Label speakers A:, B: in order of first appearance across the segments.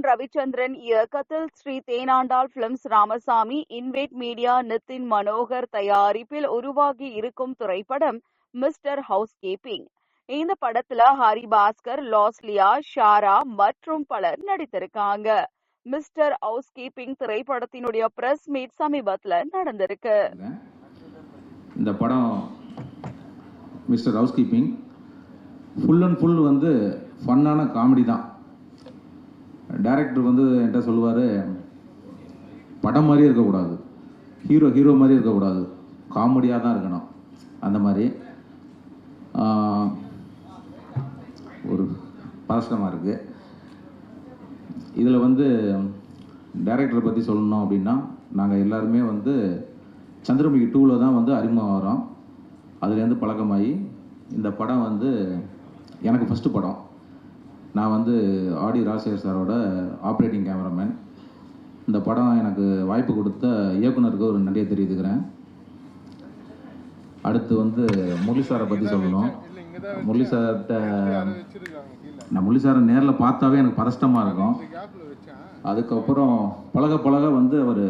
A: பொன் ரவிச்சந்திரன் இயக்கத்தில் ஸ்ரீ தேனாண்டாள் பிலிம்ஸ் ராமசாமி இன்வேட் மீடியா நிதின் மனோகர் தயாரிப்பில் உருவாகி இருக்கும் திரைப்படம் மிஸ்டர் ஹவுஸ் கீப்பிங் இந்த படத்துல ஹரிபாஸ்கர் லாஸ்லியா ஷாரா மற்றும் பலர் நடித்திருக்காங்க மிஸ்டர் ஹவுஸ் கீப்பிங் திரைப்படத்தினுடைய பிரஸ் மீட் சமீபத்துல நடந்திருக்கு
B: இந்த படம் mister house keeping full and full வந்து ஃபன்னான காமெடி தான் டேரக்டர் வந்து என்கிட்ட சொல்லுவார் படம் மாதிரி இருக்கக்கூடாது ஹீரோ ஹீரோ மாதிரி இருக்கக்கூடாது காமெடியாக தான் இருக்கணும் அந்த மாதிரி ஒரு பதஷ்டமாக இருக்குது இதில் வந்து டேரக்டரை பற்றி சொல்லணும் அப்படின்னா நாங்கள் எல்லாருமே வந்து சந்திரமுகி டூவில் தான் வந்து அறிமுகம் வரோம் அதுலேருந்து பழக்கமாகி இந்த படம் வந்து எனக்கு ஃபஸ்ட்டு படம் நான் வந்து ஆடி ராசேகர் சாரோட ஆப்ரேட்டிங் கேமராமேன் இந்த படம் எனக்கு வாய்ப்பு கொடுத்த இயக்குனருக்கு ஒரு நன்றியை தெரிவித்துக்கிறேன் அடுத்து வந்து முரளி சாரை பற்றி சொல்லணும் முரளி நான் முரளி சாரை நேரில் பார்த்தாவே எனக்கு பதஷ்டமாக இருக்கும் அதுக்கப்புறம் பழக பழக வந்து அவர்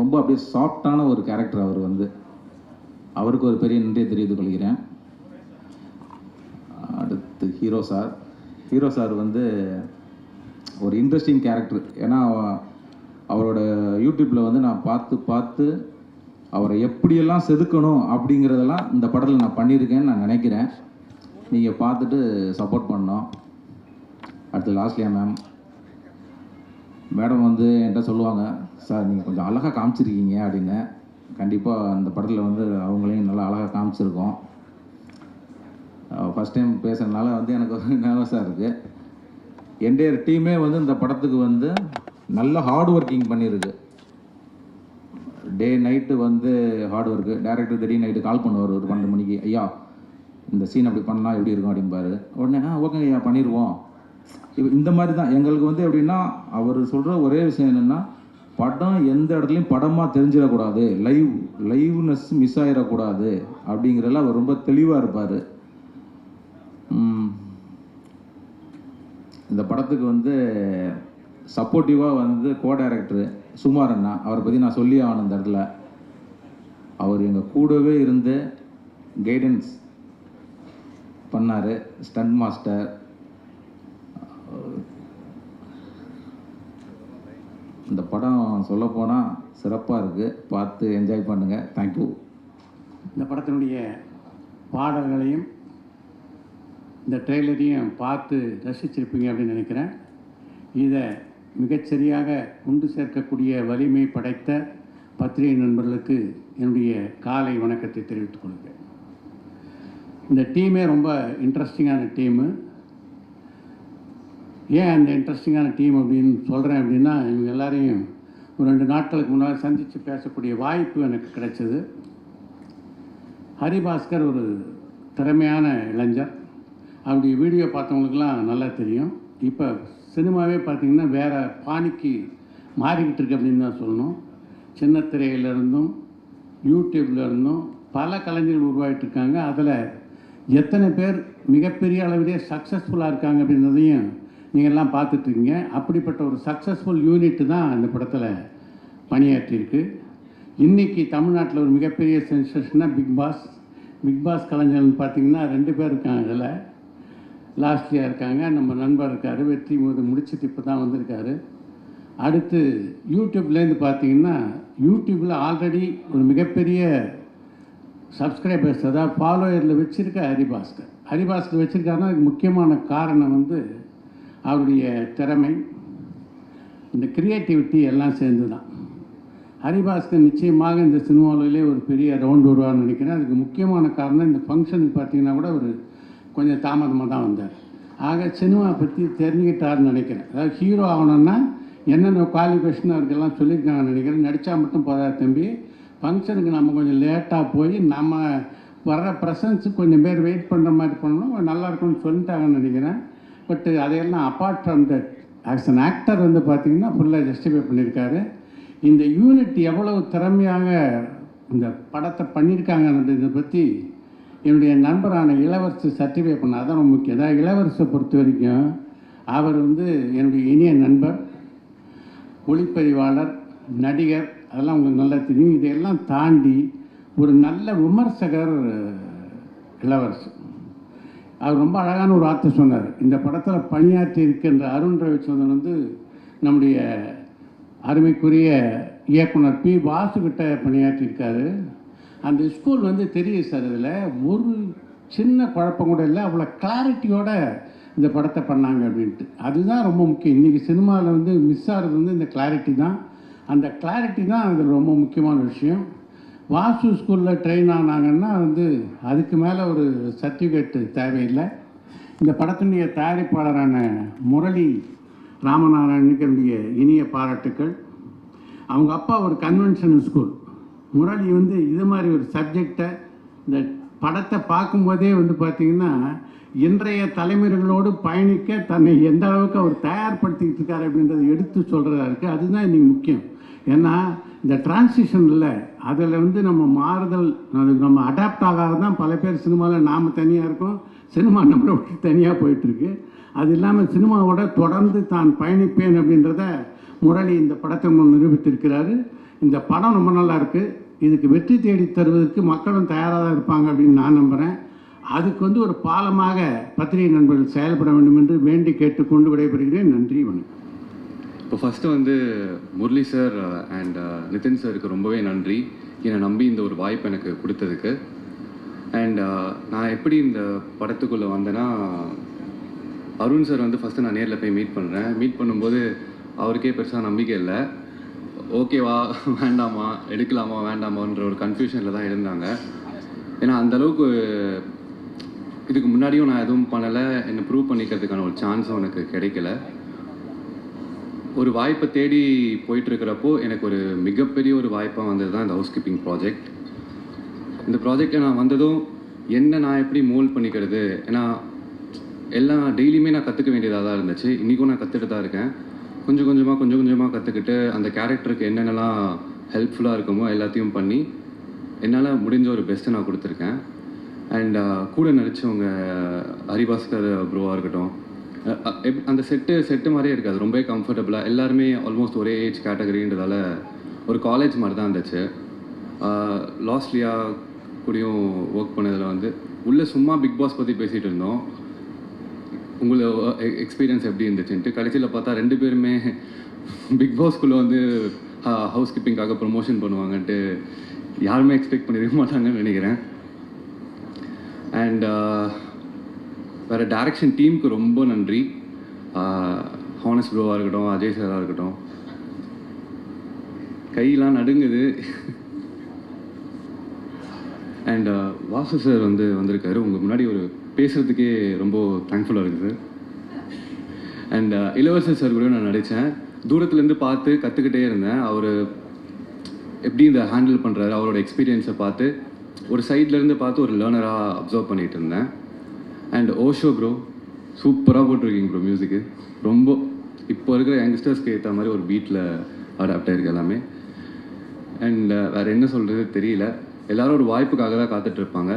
B: ரொம்ப அப்படியே சாஃப்டான ஒரு கேரக்டர் அவர் வந்து அவருக்கு ஒரு பெரிய நன்றியை தெரிவித்துக் கொள்கிறேன் ஹீரோ சார் ஹீரோ சார் வந்து ஒரு இன்ட்ரெஸ்டிங் கேரக்டர் ஏன்னா அவரோட யூடியூப்பில் வந்து நான் பார்த்து பார்த்து அவரை எப்படியெல்லாம் செதுக்கணும் அப்படிங்கிறதெல்லாம் இந்த படத்தில் நான் பண்ணியிருக்கேன்னு நான் நினைக்கிறேன் நீங்கள் பார்த்துட்டு சப்போர்ட் பண்ணோம் அடுத்து லாஸ்ட்லியா மேம் மேடம் வந்து என்கிட்ட சொல்லுவாங்க சார் நீங்கள் கொஞ்சம் அழகாக காமிச்சிருக்கீங்க அப்படின்னு கண்டிப்பாக அந்த படத்தில் வந்து அவங்களையும் நல்லா அழகாக காமிச்சிருக்கோம் ஃபஸ்ட் டைம் பேசுகிறதுனால வந்து எனக்கு நர்வஸாக இருக்குது என்டையர் டீமே வந்து இந்த படத்துக்கு வந்து நல்ல ஹார்ட் ஒர்க்கிங் பண்ணியிருக்கு டே நைட்டு வந்து ஹார்ட் ஒர்க்கு டேரக்டர் திடீர்னு நைட்டு கால் பண்ணுவார் ஒரு பன்னெண்டு மணிக்கு ஐயா இந்த சீன் அப்படி பண்ணால் எப்படி இருக்கும் அப்படிம்பாரு உடனே ஆ ஓகே ஐயா பண்ணிடுவோம் இந்த மாதிரி தான் எங்களுக்கு வந்து எப்படின்னா அவர் சொல்கிற ஒரே விஷயம் என்னென்னா படம் எந்த இடத்துலையும் படமாக தெரிஞ்சிடக்கூடாது லைவ் லைவ்னஸ் மிஸ் ஆகிடக்கூடாது அப்படிங்கிறதுல அவர் ரொம்ப தெளிவாக இருப்பார் இந்த படத்துக்கு வந்து சப்போர்ட்டிவாக வந்து கோ டைரக்டர் சுமார் அண்ணா அவரை பற்றி நான் சொல்லி ஆகணும் இந்த இடத்துல அவர் எங்கள் கூடவே இருந்து கைடன்ஸ் பண்ணார் ஸ்டண்ட் மாஸ்டர் இந்த படம் சொல்லப்போனால் சிறப்பாக இருக்குது பார்த்து என்ஜாய் பண்ணுங்கள் தேங்க்யூ
C: இந்த படத்தினுடைய பாடல்களையும் இந்த ட்ரெய்லரையும் பார்த்து ரசிச்சிருப்பீங்க அப்படின்னு நினைக்கிறேன் இதை மிகச்சரியாக கொண்டு சேர்க்கக்கூடிய வலிமை படைத்த பத்திரிகை நண்பர்களுக்கு என்னுடைய காலை வணக்கத்தை தெரிவித்துக் கொள்கிறேன் இந்த டீமே ரொம்ப இன்ட்ரெஸ்டிங்கான டீமு ஏன் அந்த இன்ட்ரெஸ்டிங்கான டீம் அப்படின்னு சொல்கிறேன் அப்படின்னா இவங்க எல்லாரையும் ஒரு ரெண்டு நாட்களுக்கு முன்னால் சந்தித்து பேசக்கூடிய வாய்ப்பு எனக்கு கிடைச்சது ஹரிபாஸ்கர் ஒரு திறமையான இளைஞர் அப்படி வீடியோ பார்த்தவங்களுக்குலாம் நல்லா தெரியும் இப்போ சினிமாவே பார்த்திங்கன்னா வேறு பாணிக்கு மாறிக்கிட்டு இருக்கு அப்படின்னு தான் சொல்லணும் சின்ன திரையிலிருந்தும் யூடியூப்லேருந்தும் பல கலைஞர்கள் உருவாகிட்டு இருக்காங்க அதில் எத்தனை பேர் மிகப்பெரிய அளவிலே சக்ஸஸ்ஃபுல்லாக இருக்காங்க அப்படின்றதையும் எல்லாம் பார்த்துட்ருக்கீங்க அப்படிப்பட்ட ஒரு சக்ஸஸ்ஃபுல் யூனிட் தான் இந்த படத்தில் பணியாற்றியிருக்கு இன்றைக்கி தமிழ்நாட்டில் ஒரு மிகப்பெரிய சென்சேஷன்னா பிக் பாஸ் பிக் பாஸ் கலைஞர்னு பார்த்தீங்கன்னா ரெண்டு பேர் இருக்காங்க இதில் லாஸ்ட்லியாக இருக்காங்க நம்ம நண்பர் இருக்கார் வெற்றி முது முடிச்சுட்டு இப்போ தான் வந்திருக்காரு அடுத்து யூடியூப்லேருந்து பார்த்தீங்கன்னா யூடியூப்பில் ஆல்ரெடி ஒரு மிகப்பெரிய சப்ஸ்கிரைபர்ஸ் அதாவது ஃபாலோயரில் வச்சுருக்க ஹரிபாஸ்கர் ஹரிபாஸ்கர் வச்சுருக்காருன்னா அதுக்கு முக்கியமான காரணம் வந்து அவருடைய திறமை இந்த கிரியேட்டிவிட்டி எல்லாம் சேர்ந்து தான் ஹரிபாஸ்கர் நிச்சயமாக இந்த சினிமாவிலே ஒரு பெரிய ரவுண்ட் வருவார்னு நினைக்கிறேன் அதுக்கு முக்கியமான காரணம் இந்த ஃபங்க்ஷனுக்கு பார்த்தீங்கன்னா கூட ஒரு கொஞ்சம் தாமதமாக தான் வந்தார் ஆக சினிமா பற்றி தெரிஞ்சுக்கிட்டாருன்னு நினைக்கிறேன் அதாவது ஹீரோ ஆகணும்னா என்னென்ன குவாலிஃபிகேஷன் அவருக்கெல்லாம் சொல்லியிருக்காங்கன்னு நினைக்கிறேன் நடித்தா மட்டும் போதா தம்பி ஃபங்க்ஷனுக்கு நம்ம கொஞ்சம் லேட்டாக போய் நம்ம வர்ற ப்ரெசன்ஸு கொஞ்சம் பேர் வெயிட் பண்ணுற மாதிரி பண்ணணும் நல்லா இருக்கும்னு சொல்லிட்டாங்கன்னு நினைக்கிறேன் பட்டு அதையெல்லாம் apart from that as an actor வந்து பார்த்திங்கன்னா ஃபுல்லாக ஜஸ்டிஃபை பண்ணியிருக்காரு இந்த யூனிட் எவ்வளவு திறமையாக இந்த படத்தை பண்ணியிருக்காங்க பற்றி என்னுடைய நண்பரான இளவரசு சத்தியவே பண்ணால் தான் ரொம்ப முக்கியம் அதாவது இளவரசை பொறுத்த வரைக்கும் அவர் வந்து என்னுடைய இனிய நண்பர் ஒளிப்பதிவாளர் நடிகர் அதெல்லாம் உங்களுக்கு நல்லா தெரியும் இதையெல்லாம் தாண்டி ஒரு நல்ல விமர்சகர் இளவரசு அவர் ரொம்ப அழகான ஒரு வார்த்தை சொன்னார் இந்த படத்தில் பணியாற்றி இருக்கின்ற அருண் ரவிச்சந்திரன் வந்து நம்முடைய அருமைக்குரிய இயக்குனர் பி வாசுகிட்ட பணியாற்றியிருக்காரு அந்த ஸ்கூல் வந்து தெரியும் சார் அதில் ஒரு சின்ன குழப்பம் கூட இல்லை அவ்வளோ கிளாரிட்டியோட இந்த படத்தை பண்ணாங்க அப்படின்ட்டு அதுதான் ரொம்ப முக்கியம் இன்றைக்கி சினிமாவில் வந்து மிஸ் ஆகிறது வந்து இந்த கிளாரிட்டி தான் அந்த கிளாரிட்டி தான் அதில் ரொம்ப முக்கியமான விஷயம் வாசு ஸ்கூலில் ட்ரெயின் ஆனாங்கன்னா வந்து அதுக்கு மேலே ஒரு சர்டிஃபிகேட்டு தேவையில்லை இந்த படத்தினுடைய தயாரிப்பாளரான முரளி ராமநாராயணனுக்கு என்னுடைய இனிய பாராட்டுக்கள் அவங்க அப்பா ஒரு கன்வென்ஷனல் ஸ்கூல் முரளி வந்து இது மாதிரி ஒரு சப்ஜெக்டை இந்த படத்தை பார்க்கும்போதே வந்து பார்த்திங்கன்னா இன்றைய தலைமுறைகளோடு பயணிக்க தன்னை எந்த அளவுக்கு அவர் தயார்படுத்திக்கிட்டு இருக்கார் அப்படின்றத எடுத்து சொல்கிறதா இருக்குது அதுதான் இன்றைக்கி முக்கியம் ஏன்னா இந்த டிரான்சிஷனில் அதில் வந்து நம்ம மாறுதல் அதுக்கு நம்ம அடாப்ட் ஆகாத தான் பல பேர் சினிமாவில் நாம் தனியாக இருக்கோம் சினிமா நம்மளை விட்டு தனியாக போயிட்டுருக்கு அது இல்லாமல் சினிமாவோட தொடர்ந்து தான் பயணிப்பேன் அப்படின்றத முரளி இந்த படத்தை நிரூபித்திருக்கிறாரு இந்த படம் ரொம்ப நல்லா இருக்குது இதுக்கு வெற்றி தேடி தருவதற்கு மக்களும் தயாராக தான் இருப்பாங்க அப்படின்னு நான் நம்புகிறேன் அதுக்கு வந்து ஒரு பாலமாக பத்திரிகை நண்பர்கள் செயல்பட வேண்டும் என்று வேண்டி கேட்டுக்கொண்டு விடைபெறுகிறேன் நன்றி வணக்கம்
D: இப்போ ஃபஸ்ட்டு வந்து Murali sir and uh, uh, Nithin சாருக்கு ரொம்பவே நன்றி என்னை நம்பி இந்த ஒரு வாய்ப்பு எனக்கு கொடுத்ததுக்கு அண்ட் uh, நான் எப்படி இந்த படத்துக்குள்ளே வந்தேன்னா அருண் சார் வந்து ஃபஸ்ட்டு நான் நேரில் போய் மீட் பண்ணுறேன் மீட் பண்ணும்போது அவருக்கே பெருசாக நம்பிக்கை இல்லை ஓகேவா வேண்டாமா எடுக்கலாமா வேண்டாமான்ற ஒரு கன்ஃபியூஷனில் தான் இருந்தாங்க ஏன்னா அந்தளவுக்கு இதுக்கு முன்னாடியும் நான் எதுவும் பண்ணலை என்னை ப்ரூவ் பண்ணிக்கிறதுக்கான ஒரு சான்ஸும் எனக்கு கிடைக்கல ஒரு வாய்ப்பை தேடி போயிட்டுருக்கிறப்போ எனக்கு ஒரு மிகப்பெரிய ஒரு வாய்ப்பாக வந்தது தான் இந்த ஹவுஸ் கீப்பிங் ப்ராஜெக்ட் இந்த ப்ராஜெக்டை நான் வந்ததும் என்ன நான் எப்படி மோல்ட் பண்ணிக்கிறது ஏன்னா எல்லாம் டெய்லியுமே நான் கற்றுக்க வேண்டியதாக தான் இருந்துச்சு இன்றைக்கும் நான் கற்றுட்டு தான் இருக்கேன் கொஞ்சம் கொஞ்சமாக கொஞ்சம் கொஞ்சமாக கற்றுக்கிட்டு அந்த கேரக்டருக்கு என்னென்னலாம் ஹெல்ப்ஃபுல்லாக இருக்குமோ எல்லாத்தையும் பண்ணி என்னால் முடிஞ்ச ஒரு பெஸ்ட்டை நான் கொடுத்துருக்கேன் அண்ட் கூட நடித்தவங்க ஹரிபாஸ்கர் ப்ரோவாக இருக்கட்டும் அந்த செட்டு செட்டு மாதிரியே இருக்காது ரொம்பவே கம்ஃபர்டபுளாக எல்லாருமே ஆல்மோஸ்ட் ஒரே ஏஜ் கேட்டகரின்றதால ஒரு காலேஜ் மாதிரி தான் இருந்துச்சு லாஸ்ட்லியாக கூடயும் ஒர்க் பண்ணதில் வந்து உள்ளே சும்மா பிக் பாஸ் பற்றி பேசிகிட்டு இருந்தோம் உங்களை எக்ஸ்பீரியன்ஸ் எப்படி இருந்துச்சுன்ட்டு கடைசியில் பார்த்தா ரெண்டு பேருமே பிக் பாஸ்குள்ளே வந்து ஹவுஸ் கீப்பிங்காக ப்ரொமோஷன் பண்ணுவாங்கன்ட்டு யாருமே எக்ஸ்பெக்ட் பண்ணிருக்க மாட்டாங்கன்னு நினைக்கிறேன் அண்ட் வேறு டேரக்ஷன் டீமுக்கு ரொம்ப நன்றி ஹானஸ் ப்ரோவாக இருக்கட்டும் அஜய் சாராக இருக்கட்டும் கையெல்லாம் நடுங்குது அண்ட் வாசு சார் வந்து வந்திருக்காரு உங்கள் முன்னாடி ஒரு பேசுகிறதுக்கே ரொம்ப தேங்க்ஃபுல்லாக இருக்குது அண்ட் இளவரசர் சார் கூட நான் நடித்தேன் தூரத்துலேருந்து பார்த்து கற்றுக்கிட்டே இருந்தேன் அவர் எப்படி இந்த ஹேண்டில் பண்ணுறாரு அவரோட எக்ஸ்பீரியன்ஸை பார்த்து ஒரு சைட்லேருந்து பார்த்து ஒரு லேர்னராக அப்சர்வ் பண்ணிகிட்டு இருந்தேன் அண்ட் ஓஷோ ப்ரோ சூப்பராக போட்டிருக்கீங்க ப்ரோ மியூசிக்கு ரொம்ப இப்போ இருக்கிற யங்ஸ்டர்ஸ்க்கு ஏற்ற மாதிரி ஒரு பீட்டில் அடாப்ட் ஆகிருக்கு எல்லாமே அண்ட் uh, வேறு என்ன சொல்கிறது தெரியல எல்லாரும் ஒரு வாய்ப்புக்காக தான் காத்துட்ருப்பாங்க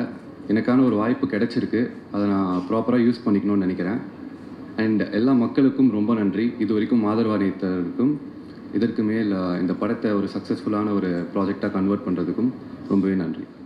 D: எனக்கான ஒரு வாய்ப்பு கிடைச்சிருக்கு அதை நான் ப்ராப்பராக யூஸ் பண்ணிக்கணும்னு நினைக்கிறேன் அண்ட் எல்லா மக்களுக்கும் ரொம்ப நன்றி இது வரைக்கும் மாதர்வாணியத்தருக்கும் இதற்கு மேல் இந்த படத்தை ஒரு சக்ஸஸ்ஃபுல்லான ஒரு ப்ராஜெக்டாக கன்வெர்ட் பண்ணுறதுக்கும் ரொம்பவே நன்றி